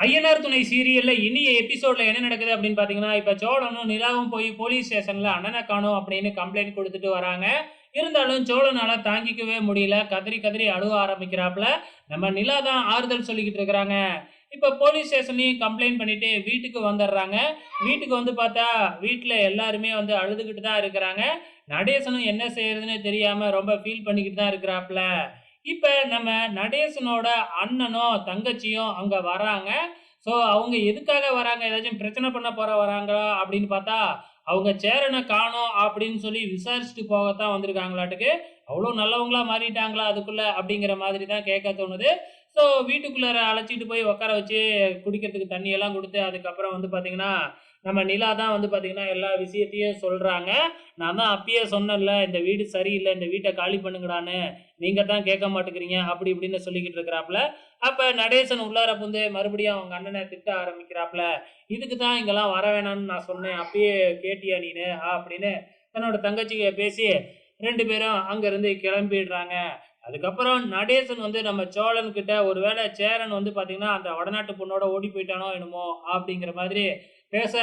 ஐயனார் துணை சீரியல்ல இனிய எபிசோட்ல என்ன நடக்குது அப்படின்னு பாத்தீங்கன்னா இப்ப சோழனும் நிலாவும் போய் போலீஸ் ஸ்டேஷன்ல அண்ணனை காணும் அப்படின்னு கம்ப்ளைண்ட் கொடுத்துட்டு வராங்க. இருந்தாலும் சோழனால தாங்கிக்கவே முடியல. கதறி கதறி அழுவ ஆரம்பிக்கிறாப்புல. நம்ம நிலா தான் ஆறுதல் சொல்லிக்கிட்டு இருக்கிறாங்க. இப்ப போலீஸ் ஸ்டேஷன்லயும் கம்ப்ளைண்ட் பண்ணிட்டு வீட்டுக்கு வந்துடுறாங்க. வீட்டுக்கு வந்து பார்த்தா வீட்டுல எல்லாருமே வந்து அழுதுகிட்டு தான் இருக்கிறாங்க. நடேசனும் என்ன செய்யறதுன்னு தெரியாம ரொம்ப ஃபீல் பண்ணிக்கிட்டு தான் இருக்கிறாப்புல. இப்ப நம்ம நடேசனோட அண்ணனும் தங்கச்சியும் அங்க வராங்க. ஸோ அவங்க எதுக்காக வராங்க? ஏதாச்சும் பிரச்சனை பண்ண போற வராங்களா? அப்படின்னு பார்த்தா அவங்க சேரனை காணோம் அப்படின்னு சொல்லி விசாரிச்சுட்டு போகத்தான் வந்திருக்காங்களாட்டுக்கு. அவ்வளோ நல்லவங்களா மாறிட்டாங்களா அதுக்குள்ள அப்படிங்கிற மாதிரி தான் கேட்க தோணுது. ஸோ வீட்டுக்குள்ளார அழைச்சிட்டு போய் உட்கார வச்சு குடிக்கிறதுக்கு தண்ணியெல்லாம் கொடுத்து அதுக்கப்புறம் வந்து பார்த்தீங்கன்னா நம்ம நிலா தான் வந்து பார்த்தீங்கன்னா எல்லா விஷயத்தையும் சொல்கிறாங்க நான் தான் அப்பயே சொன்னேன்ல இந்த வீடு சரியில்லை இந்த வீட்டை காலி பண்ணுங்கடான்னு. நீங்கள் தான் கேட்க மாட்டேங்கிறீங்க அப்படி இப்படின்னு சொல்லிக்கிட்டு இருக்கிறாப்புல. அப்போ நடேசன் உள்ளார புந்து மறுபடியும் அவங்க அண்ணனை திட்ட ஆரம்பிக்கிறாப்புல. இதுக்கு தான் இங்கெல்லாம் வர வேணாம்னு நான் சொன்னேன். அப்பயே கேட்டியா நீனு? அப்படின்னு தன்னோட தங்கச்சியை பேசி ரெண்டு பேரும் அங்கேருந்து கிளம்பிடுறாங்க. அதுக்கப்புறம் நடேசன் வந்து நம்ம சோழன் கிட்ட ஒருவேளை சேரன் வந்து பார்த்தீங்கன்னா அந்த வடநாட்டு பொண்ணோட ஓடி போயிட்டானோ என்னமோ அப்படிங்கிற மாதிரி பேச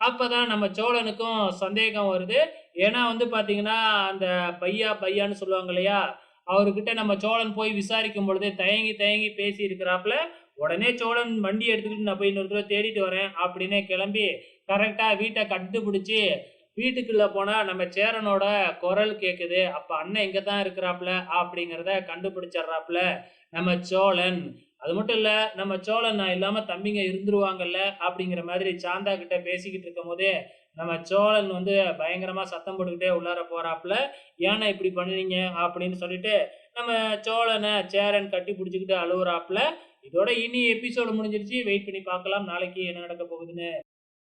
அப்போதான் நம்ம சோழனுக்கும் சந்தேகம் வருது. ஏன்னா வந்து பார்த்தீங்கன்னா அந்த பையா பையான்னு சொல்லுவாங்க இல்லையா? அவர்கிட்ட நம்ம சோழன் போய் விசாரிக்கும் பொழுது தயங்கி தயங்கி பேசி இருக்கிறாப்புல உடனே சோழன் வண்டி எடுத்துக்கிட்டு நான் போய் இன்னொரு தடவை தேடிட்டு வரேன் அப்படின்னு கிளம்பி கரெக்டாக வீட்டை கண்டுபிடிச்சி வீட்டுக்குள்ளே போனால் நம்ம சேரனோட குரல் கேட்குது அப்போ அண்ணன் இங்கே தான் இருக்கிறாப்புல அப்படிங்கிறத கண்டுபிடிச்சிடுறாப்புல நம்ம சோழன். அது மட்டும் இல்லை நம்ம சோழன் நான் தம்பிங்க இருந்துருவாங்கல்ல அப்படிங்கிற மாதிரி சாந்தா கிட்ட பேசிக்கிட்டு இருக்கும் போதே நம்ம சோழன் வந்து பயங்கரமாக சத்தம் போட்டுக்கிட்டே உள்ளார போகிறாப்புல ஏன்னா இப்படி பண்ணுவீங்க அப்படின்னு சொல்லிட்டு நம்ம சோழனை சேரன் கட்டி பிடிச்சிக்கிட்டு அழுகுறாப்புல இதோட இனி எபிசோடு முடிஞ்சிருச்சு. வெயிட் பண்ணி பார்க்கலாம். நாளைக்கு என்ன நடக்க போகுதுன்னு.